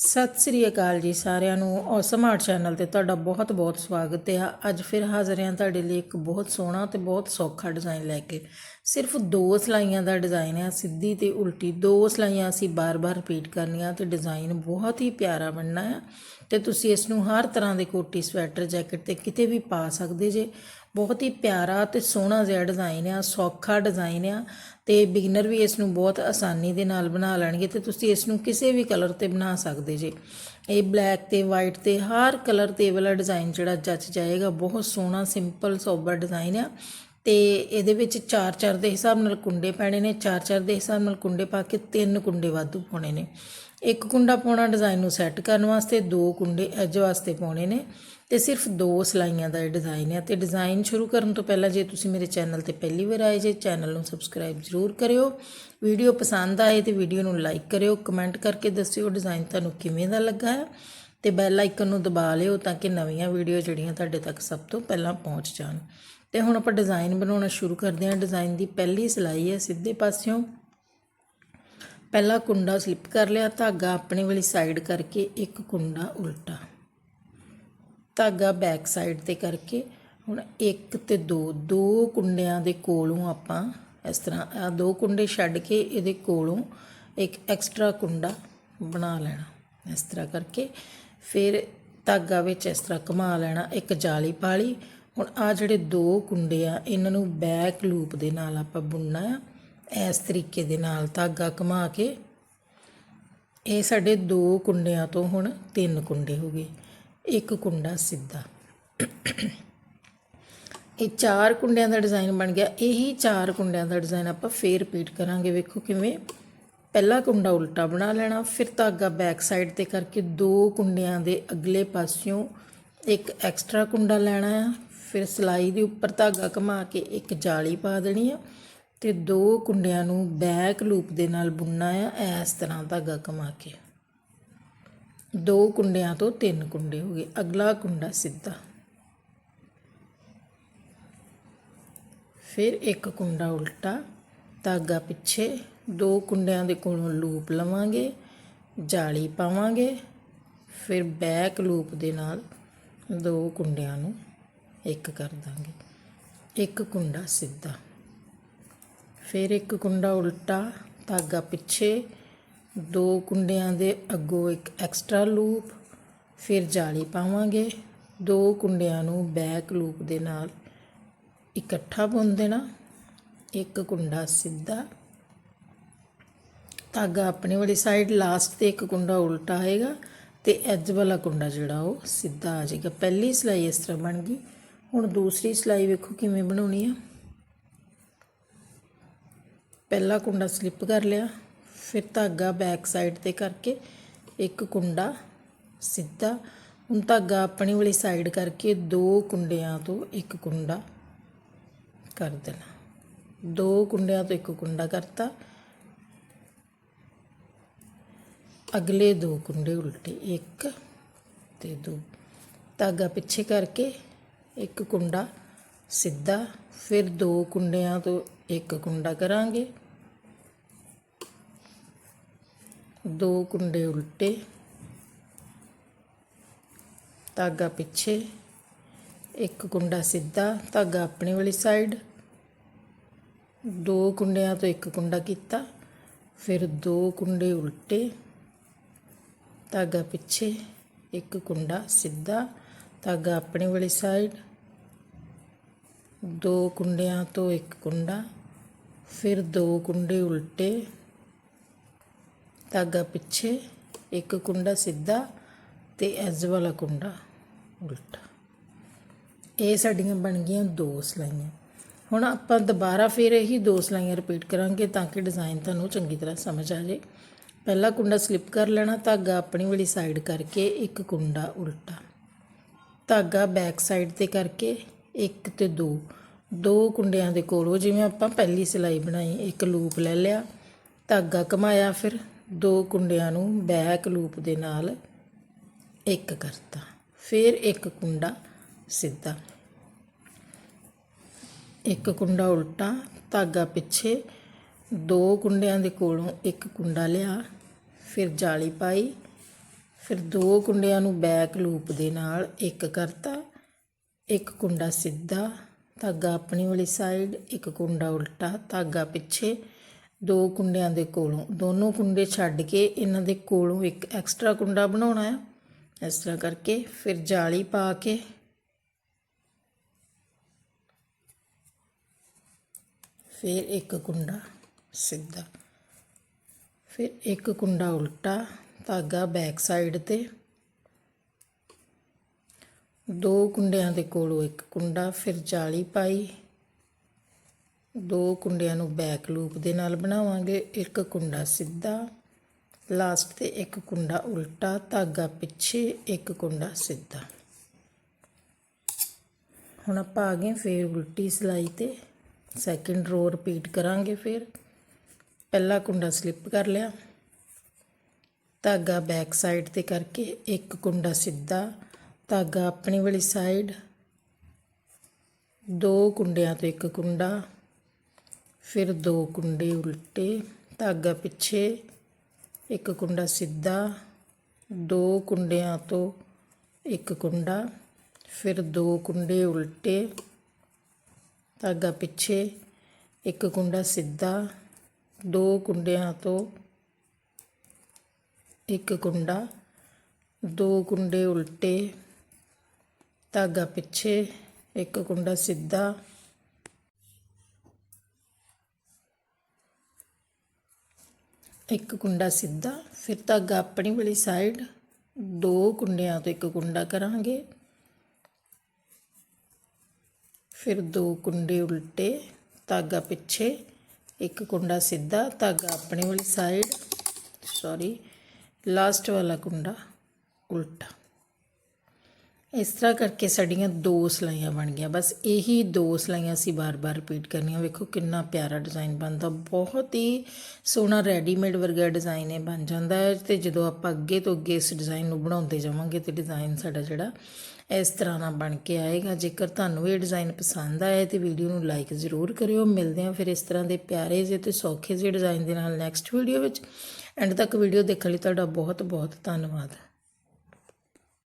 ਸਤਿ ਸ੍ਰੀ ਅਕਾਲ ਜੀ ਸਾਰਿਆਂ ਨੂੰ। ਔਸਮ ਆਰਟ ਚੈਨਲ ਤੇ ਤੁਹਾਡਾ ਬਹੁਤ-ਬਹੁਤ ਸਵਾਗਤ ਹੈ। ਅੱਜ ਫਿਰ ਹਾਜ਼ਰ ਹਾਂ ਤੁਹਾਡੇ ਲਈ ਇੱਕ ਬਹੁਤ ਸੋਹਣਾ ਤੇ ਬਹੁਤ ਸੌਖਾ ਡਿਜ਼ਾਈਨ ਲੈ ਕੇ। ਸਿਰਫ ਦੋ ਸਲਾਈਆਂ ਦਾ ਡਿਜ਼ਾਈਨ ਹੈ ਸਿੱਧੀ ਤੇ ਉਲਟੀ। ਦੋ ਸਲਾਈਆਂ ਅਸੀਂ ਬਾਰ-ਬਾਰ ਰਿਪੀਟ ਕਰਨੀਆਂ ਤੇ ਡਿਜ਼ਾਈਨ ਬਹੁਤ ਹੀ ਪਿਆਰਾ ਬਣਨਾ ਹੈ। ਤੇ ਤੁਸੀਂ ਇਸ ਨੂੰ ਹਰ ਤਰ੍ਹਾਂ ਦੇ ਕੋਟੀ, ਸਵੈਟਰ, ਜੈਕਟ ਤੇ ਕਿਤੇ ਵੀ ਪਾ ਸਕਦੇ ਜੇ। ਬਹੁਤ ਹੀ ਪਿਆਰਾ ਤੇ ਸੋਹਣਾ ਜਿਹਾ ਡਿਜ਼ਾਈਨ ਆ, ਸੌਖਾ ਡਿਜ਼ਾਈਨ ਆ ਤੇ ਬਿਗਨਰ ਵੀ ਇਸ ਨੂੰ ਬਹੁਤ ਆਸਾਨੀ ਦੇ ਨਾਲ ਬਣਾ ਲੈਣਗੇ ਤੇ ਤੁਸੀਂ ਇਸ ਨੂੰ ਕਿਸੇ ਵੀ ਕਲਰ ਤੇ ਬਣਾ ਸਕਦੇ ਜੇ। ਇਹ ਬਲੈਕ ਤੇ ਵਾਈਟ ਤੇ ਹਰ ਕਲਰ ਤੇ ਵਾਲਾ ਡਿਜ਼ਾਈਨ ਜਿਹੜਾ ਜੱਚ ਜਾਏਗਾ, ਬਹੁਤ ਸੋਹਣਾ ਸਿੰਪਲ ਸੋਬਰ ਡਿਜ਼ਾਈਨ ਆ। ਤੇ ਇਹਦੇ ਵਿੱਚ 4-4 ਦੇ ਹਿਸਾਬ ਨਾਲ ਕੁੰਡੇ ਪੈਣੇ ਨੇ 4-4 ਦੇ ਹਿਸਾਬ ਨਾਲ ਕੁੰਡੇ ਪਾ ਕੇ ਤਿੰਨ ਕੁੰਡੇ ਵਾਧੂ ਪਾਉਣੇ ਨੇ। ਇੱਕ ਕੁੰਡਾ ਪਾਉਣਾ ਡਿਜ਼ਾਈਨ ਨੂੰ ਸੈੱਟ ਕਰਨ ਵਾਸਤੇ, ਦੋ ਕੁੰਡੇ ਐਜ ਵਾਸਤੇ ਪਾਉਣੇ ਨੇ ਤੇ ਸਿਰਫ ਦੋ ਸਲਾਈਆਂ ਦਾ ਇਹ ਡਿਜ਼ਾਈਨ ਹੈ ਤੇ ਡਿਜ਼ਾਈਨ ਸ਼ੁਰੂ ਕਰਨ ਤੋਂ ਪਹਿਲਾਂ ਜੇ ਤੁਸੀਂ ਮੇਰੇ ਚੈਨਲ ਤੇ ਪਹਿਲੀ ਵਾਰ ਆਏ, ਜੇ ਚੈਨਲ ਨੂੰ ਸਬਸਕ੍ਰਾਈਬ ਜ਼ਰੂਰ ਕਰਿਓ। ਵੀਡੀਓ ਪਸੰਦ ਆਏ ਤੇ ਵੀਡੀਓ ਨੂੰ ਲਾਈਕ ਕਰਿਓ ਕਮੈਂਟ ਕਰਕੇ ਦੱਸਿਓ ਡਿਜ਼ਾਈਨ ਤੁਹਾਨੂੰ ਕਿਵੇਂ ਦਾ ਲੱਗਾ ਹੈ ਤੇ ਬੈਲ ਆਈਕਨ ਨੂੰ ਦਬਾ ਲਿਓ ਤਾਂ ਕਿ ਨਵੀਆਂ ਵੀਡੀਓ ਜਿਹੜੀਆਂ ਤੁਹਾਡੇ ਤੱਕ ਸਭ ਤੋਂ ਪਹਿਲਾਂ ਪਹੁੰਚ ਜਾਣ। ਤੇ ਹੁਣ ਆਪਾਂ ਡਿਜ਼ਾਈਨ ਬਣਾਉਣਾ ਸ਼ੁਰੂ ਕਰਦੇ ਹਾਂ। ਡਿਜ਼ਾਈਨ ਦੀ ਪਹਿਲੀ ਸਿਲਾਈ ਹੈ ਸਿੱਧੇ ਪਾਸਿਓਂ। ਪਹਿਲਾ ਕੁੰਡਾ ਸਲਿੱਪ ਕਰ ਲਿਆ, ਧਾਗਾ ਆਪਣੇ ਵਾਲੀ ਸਾਈਡ ਕਰਕੇ ਇੱਕ ਕੁੰਡਾ ਉਲਟਾ। ਧਾਗਾ ਬੈਕ ਸਾਈਡ ਤੇ ਕਰਕੇ ਹੁਣ ਇੱਕ ਤੇ ਦੋ ਦੋ ਕੁੰਡਿਆਂ ਦੇ ਕੋਲੋਂ ਆਪਾਂ ਇਸ ਤਰ੍ਹਾਂ ਆ ਦੋ ਕੁੰਡੇ ਛੱਡ ਕੇ ਇਹਦੇ ਕੋਲੋਂ ਇੱਕ ਐਕਸਟਰਾ ਕੁੰਡਾ ਬਣਾ ਲੈਣਾ। ਇਸ ਤਰ੍ਹਾਂ ਕਰਕੇ ਫਿਰ ਧਾਗਾ ਵਿੱਚ ਇਸ ਤਰ੍ਹਾਂ ਘੁਮਾ ਲੈਣਾ, ਇੱਕ ਜਾਲੀ ਪਾਲੀ ਹੁਣ ਆ ਜਿਹੜੇ ਦੋ ਕੁੰਡੇ ਆ, ਇਹਨਾਂ ਨੂੰ ਬੈਕ ਲੂਪ ਦੇ ਨਾਲ ਆਪਾਂ ਬੁਣਨਾ ਆ। ਇਸ ਤਰੀਕੇ ਦੇ ਨਾਲ ਧਾਗਾ ਘੁਮਾ ਕੇ, ਇਹ ਸਾਡੇ ਦੋ ਕੁੰਡਿਆਂ ਤੋਂ ਹੁਣ ਤਿੰਨ ਕੁੰਡੇ ਹੋ ਗਏ। ਇੱਕ ਕੁੰਡਾ ਸਿੱਧਾ। ਇਹ ਚਾਰ ਕੁੰਡਿਆਂ ਦਾ ਡਿਜ਼ਾਈਨ ਬਣ ਗਿਆ। ਇਹੀ ਚਾਰ ਕੁੰਡਿਆਂ ਦਾ ਡਿਜ਼ਾਈਨ ਆਪਾਂ ਫੇਰ ਰਿਪੀਟ ਕਰਾਂਗੇ। ਵੇਖੋ ਕਿਵੇਂ। ਪਹਿਲਾ ਕੁੰਡਾ ਉਲਟਾ ਬਣਾ ਲੈਣਾ, ਫਿਰ ਧਾਗਾ ਬੈਕ ਸਾਈਡ ਤੇ ਕਰਕੇ ਦੋ ਕੁੰਡਿਆਂ ਦੇ ਅਗਲੇ ਪਾਸਿਓਂ ਇੱਕ ਐਕਸਟਰਾ ਕੁੰਡਾ ਲੈਣਾ ਆ। ਫਿਰ ਸਲਾਈ ਦੇ ਉੱਪਰ ਧਾਗਾ ਘੁਮਾ ਕੇ ਇੱਕ ਜਾਲੀ ਪਾ ਦੇਣੀ ਆ ਤੇ ਦੋ ਕੁੰਡਿਆਂ ਨੂੰ ਬੈਕ ਲੂਪ ਦੇ ਨਾਲ ਬੁਣਨਾ ਆ ਇਸ ਤਰ੍ਹਾਂ ਧਾਗਾ ਘੁਮਾ ਕੇ। ਦੋ ਕੁੰਡਿਆਂ ਤੋਂ ਤਿੰਨ ਕੁੰਡੇ ਹੋ ਗਏ। ਅਗਲਾ ਕੁੰਡਾ ਸਿੱਧਾ। ਫਿਰ ਇੱਕ ਕੁੰਡਾ ਉਲਟਾ, ਧਾਗਾ ਪਿੱਛੇ, ਦੋ ਕੁੰਡਿਆਂ ਦੇ ਕੋਲੋਂ ਲੂਪ ਲਵਾਂਗੇ, ਜਾਲੀ ਪਾਵਾਂਗੇ, ਫਿਰ ਬੈਕ ਲੂਪ ਦੇ ਨਾਲ ਦੋ ਕੁੰਡਿਆਂ ਨੂੰ ਇੱਕ ਕਰ ਦਾਂਗੇ। ਇੱਕ ਕੁੰਡਾ ਸਿੱਧਾ। ਫਿਰ ਇੱਕ ਕੁੰਡਾ ਉਲਟਾ, ਧਾਗਾ ਪਿੱਛੇ, ਦੋ ਕੁੰਡਿਆਂ ਦੇ ਅੱਗੋਂ ਇੱਕ ਐਕਸਟਰਾ ਲੂਪ, ਫਿਰ ਜਾਲੀ ਪਾਵਾਂਗੇ। ਦੋ ਕੁੰਡਿਆਂ ਨੂੰ ਬੈਕ ਲੂਪ ਦੇ ਨਾਲ ਇਕੱਠਾ ਬੁਣ ਦੇਣਾ। ਇੱਕ ਕੁੰਡਾ ਸਿੱਧਾ। ਧਾਗਾ ਆਪਣੇ ਵਾਲੀ ਸਾਈਡ ਲਾਸਟ ਤੇ ਇੱਕ ਕੁੰਡਾ ਉਲਟਾ ਆਏਗਾ ਤੇ ਐਜ ਵਾਲਾ ਕੁੰਡਾ ਜਿਹੜਾ ਉਹ ਸਿੱਧਾ ਆ ਜਾਏਗਾ। ਪਹਿਲੀ ਸਲਾਈ ਇਸ ਤਰ੍ਹਾਂ ਬਣ ਗਈ। ਹੁਣ ਦੂਸਰੀ ਸਿਲਾਈ ਵੇਖੋ ਕਿਵੇਂ ਬਣਾਉਣੀ ਆ। ਪਹਿਲਾ ਕੁੰਡਾ ਸਲਿੱਪ ਕਰ ਲਿਆ, ਫਿਰ ਧਾਗਾ ਬੈਕ ਸਾਈਡ ਤੇ ਕਰਕੇ ਇੱਕ ਕੁੰਡਾ ਸਿੱਧਾ, ਹੁਣ ਧਾਗਾ ਆਪਣੀ ਵਾਲੀ ਸਾਈਡ ਕਰਕੇ ਦੋ ਕੁੰਡਿਆਂ ਤੋਂ ਇੱਕ ਕੁੰਡਾ ਕਰ ਦੇਣਾ। ਦੋ ਕੁੰਡਿਆਂ ਤੋਂ ਇੱਕ ਕੁੰਡਾ ਕਰਤਾ। ਅਗਲੇ ਦੋ ਕੁੰਡੇ ਉਲਟੇ, ਇੱਕ ਤੇ ਦੋ। ਧਾਗਾ ਪਿੱਛੇ ਕਰਕੇ ਇੱਕ ਕੁੰਡਾ ਸਿੱਧਾ, ਫਿਰ ਦੋ ਕੁੰਡਿਆਂ ਤੋਂ ਇੱਕ ਕੁੰਡਾ ਕਰਾਂਗੇ। ਦੋ ਕੁੰਡੇ ਉਲਟੇ, ਧਾਗਾ ਪਿੱਛੇ, ਇੱਕ ਕੁੰਡਾ ਸਿੱਧਾ, ਧਾਗਾ ਆਪਣੀ ਵਾਲੀ ਸਾਈਡ ਦੋ ਕੁੰਡਿਆਂ ਤੋਂ ਇੱਕ ਕੁੰਡਾ ਕੀਤਾ, ਫਿਰ ਦੋ ਕੁੰਡੇ ਉਲਟੇ, ਧਾਗਾ ਪਿੱਛੇ, ਇੱਕ ਕੁੰਡਾ ਸਿੱਧਾ ਧਾਗਾ ਆਪਣੀ ਵਾਲੀ ਸਾਈਡ ਦੋ ਕੁੰਡਿਆਂ ਤੋਂ ਇੱਕ ਕੁੰਡਾ, ਫਿਰ ਦੋ ਕੁੰਡੇ ਉਲਟੇ ਧਾਗਾ ਪਿੱਛੇ ਇੱਕ ਕੁੰਡਾ ਸਿੱਧਾ ਤੇ ਐਜ ਵਾਲਾ ਕੁੰਡਾ ਉਲਟਾ। ਇਹ ਸਾਡੀਆਂ ਬਣ ਗਈਆਂ ਦੋ ਸਲਾਈਆਂ। ਹੁਣ ਆਪਾਂ ਦੁਬਾਰਾ ਫਿਰ ਇਹੀ ਦੋ ਸਲਾਈਆਂ ਰਿਪੀਟ ਕਰਾਂਗੇ ਤਾਂ ਕਿ ਡਿਜ਼ਾਈਨ ਤੁਹਾਨੂੰ ਚੰਗੀ ਤਰ੍ਹਾਂ ਸਮਝ ਆ ਜਾਏ। ਪਹਿਲਾ ਕੁੰਡਾ ਸਲਿਪ ਕਰ ਲੈਣਾ ਧਾਗਾ ਆਪਣੀ ਵਾਲੀ ਸਾਈਡ ਕਰਕੇ ਇੱਕ ਕੁੰਡਾ ਉਲਟਾ। ਧਾਗਾ ਬੈਕ ਸਾਈਡ ਤੇ ਕਰਕੇ ਇੱਕ ਤੇ ਦੋ। ਦੋ ਕੁੰਡਿਆਂ ਦੇ ਕੋਲੋਂ ਜਿਵੇਂ ਆਪਾਂ ਪਹਿਲੀ ਸਿਲਾਈ ਬਣਾਈ, ਇੱਕ ਲੂਪ ਲੈ ਲਿਆ, ਧਾਗਾ ਘਮਾਇਆ ਫਿਰ ਦੋ ਕੁੰਡਿਆਂ ਨੂੰ ਬੈਕ ਲੂਪ ਦੇ ਨਾਲ ਇੱਕ ਕਰਤਾ। ਫਿਰ ਇੱਕ ਕੁੰਡਾ ਸਿੱਧਾ। ਇੱਕ ਕੁੰਡਾ ਉਲਟਾ, ਧਾਗਾ ਪਿੱਛੇ, ਦੋ ਕੁੰਡਿਆਂ ਦੇ ਕੋਲੋਂ ਇੱਕ ਕੁੰਡਾ ਲਿਆ, ਫਿਰ ਜਾਲੀ ਪਾਈ ਫਿਰ ਦੋ ਕੁੰਡਿਆਂ ਨੂੰ ਬੈਕ ਲੂਪ ਦੇ ਨਾਲ ਇੱਕ ਕਰਤਾ, ਇੱਕ ਕੁੰਡਾ ਸਿੱਧਾ, ਧਾਗਾ ਆਪਣੀ ਵਾਲੀ ਸਾਈਡ ਇੱਕ ਕੁੰਡਾ ਉਲਟਾ, ਧਾਗਾ ਪਿੱਛੇ। ਦੋ ਕੁੰਡਿਆਂ ਦੇ ਕੋਲੋਂ, ਦੋਨੋਂ ਕੁੰਡੇ ਛੱਡ ਕੇ ਇਹਨਾਂ ਦੇ ਕੋਲੋਂ ਇੱਕ ਐਕਸਟਰਾ ਕੁੰਡਾ ਬਣਾਉਣਾ ਆ ਇਸ ਤਰ੍ਹਾਂ ਕਰਕੇ ਫਿਰ ਜਾਲੀ ਪਾ ਕੇ ਫਿਰ ਇੱਕ ਕੁੰਡਾ ਸਿੱਧਾ, ਫਿਰ ਇੱਕ ਕੁੰਡਾ ਉਲਟਾ ਧਾਗਾ ਬੈਕ ਸਾਈਡ ਤੇ। ਦੋ ਕੁੰਡਿਆਂ ਦੇ ਕੋਲੋਂ ਇੱਕ ਕੁੰਡਾ, ਫਿਰ ਜਾਲੀ ਪਾਈ। ਦੋ ਕੁੰਡਿਆਂ ਨੂੰ ਬੈਕ ਲੂਪ ਦੇ ਨਾਲ ਬਣਾਵਾਂਗੇ, ਇੱਕ ਕੁੰਡਾ ਸਿੱਧਾ। ਲਾਸਟ ਤੇ ਇੱਕ ਕੁੰਡਾ ਉਲਟਾ, ਧਾਗਾ ਪਿੱਛੇ, ਇੱਕ ਕੁੰਡਾ ਸਿੱਧਾ। ਹੁਣ ਆਪਾਂ ਆ ਗਏ ਫੇਰ ਉਲਟੀ ਸਿਲਾਈ ਤੇ। ਸੈਕਿੰਡ ਰੋ ਰਿਪੀਟ ਕਰਾਂਗੇ ਫਿਰ। ਪਹਿਲਾ ਕੁੰਡਾ ਸਲਿੱਪ ਕਰ ਲਿਆ। ਧਾਗਾ ਬੈਕ ਸਾਈਡ ਤੇ ਕਰਕੇ ਇੱਕ ਕੁੰਡਾ ਸਿੱਧਾ, ਧਾਗਾ ਆਪਣੀ ਵਾਲੀ ਸਾਈਡ ਦੋ ਕੁੰਡਿਆਂ ਤੋਂ ਇੱਕ ਕੁੰਡਾ, ਫਿਰ ਦੋ ਕੁੰਡੇ ਉਲਟੇ, ਧਾਗਾ ਪਿੱਛੇ ਇੱਕ ਕੁੰਡਾ ਸਿੱਧਾ, ਦੋ ਕੁੰਡਿਆਂ ਤੋਂ ਇੱਕ ਕੁੰਡਾ, ਫਿਰ ਦੋ ਕੁੰਡੇ ਉਲਟੇ, ਧਾਗਾ ਪਿੱਛੇ ਇੱਕ ਕੁੰਡਾ ਸਿੱਧਾ, ਦੋ ਕੁੰਡਿਆਂ ਤੋਂ ਇੱਕ ਕੁੰਡਾ, ਦੋ ਕੁੰਡੇ ਉਲਟੇ, ਧਾਗਾ ਪਿੱਛੇ, ਇੱਕ ਕੁੰਡਾ ਸਿੱਧਾ। ਇੱਕ ਕੁੰਡਾ ਸਿੱਧਾ, ਫਿਰ ਧਾਗਾ ਆਪਣੀ ਵਾਲੀ ਸਾਈਡ ਦੋ ਕੁੰਡਿਆਂ ਤੋਂ ਇੱਕ ਕੁੰਡਾ ਕਰਾਂਗੇ। ਫਿਰ ਦੋ ਕੁੰਡੇ ਉਲਟੇ, ਧਾਗਾ ਪਿੱਛੇ, ਇੱਕ ਕੁੰਡਾ ਸਿੱਧਾ, ਧਾਗਾ ਆਪਣੀ ਵਾਲੀ ਸਾਈਡ ਸੌਰੀ ਲਾਸਟ ਵਾਲਾ ਕੁੰਡਾ ਉਲਟਾ। ਇਸ ਤਰ੍ਹਾਂ ਕਰਕੇ ਸਾਡੀਆਂ ਦੋ ਸਲਾਈਆਂ ਬਣ ਗਈਆਂ। ਬਸ ਇਹੀ ਦੋ ਸਲਾਈਆਂ ਅਸੀਂ ਬਾਰ-ਬਾਰ ਰਿਪੀਟ ਕਰਨੀਆਂ। ਵੇਖੋ ਕਿੰਨਾ ਪਿਆਰਾ ਡਿਜ਼ਾਈਨ ਬਣਦਾ। ਬਹੁਤ ਹੀ ਸੋਹਣਾ ਰੈਡੀਮੇਡ ਵਰਗਾ ਡਿਜ਼ਾਈਨ ਇਹ ਬਣ ਜਾਂਦਾ ਹੈ ਤੇ ਜਦੋਂ ਆਪਾਂ ਅੱਗੇ ਤੋਂ ਅੱਗੇ ਇਸ ਡਿਜ਼ਾਈਨ ਨੂੰ ਬਣਾਉਂਦੇ ਜਾਵਾਂਗੇ ਤੇ ਡਿਜ਼ਾਈਨ ਸਾਡਾ ਜਿਹੜਾ ਇਸ ਤਰ੍ਹਾਂ ਨਾਲ ਬਣ ਕੇ ਆਏਗਾ। ਜੇਕਰ ਤੁਹਾਨੂੰ ਇਹ ਡਿਜ਼ਾਈਨ ਪਸੰਦ ਆਇਆ ਤੇ ਵੀਡੀਓ ਨੂੰ ਲਾਈਕ ਜ਼ਰੂਰ ਕਰਿਓ। ਮਿਲਦੇ ਹਾਂ ਫਿਰ ਇਸ ਤਰ੍ਹਾਂ ਦੇ ਪਿਆਰੇ ਜਿਹੇ ਤੇ ਸੌਖੇ ਜਿਹੇ ਡਿਜ਼ਾਈਨ ਦੇ ਨਾਲ ਨੈਕਸਟ ਵੀਡੀਓ ਵਿੱਚ। ਐਂਡ ਤੱਕ ਵੀਡੀਓ ਦੇਖਣ ਲਈ ਤੁਹਾਡਾ ਬਹੁਤ ਬਹੁਤ ਧੰਨਵਾਦ।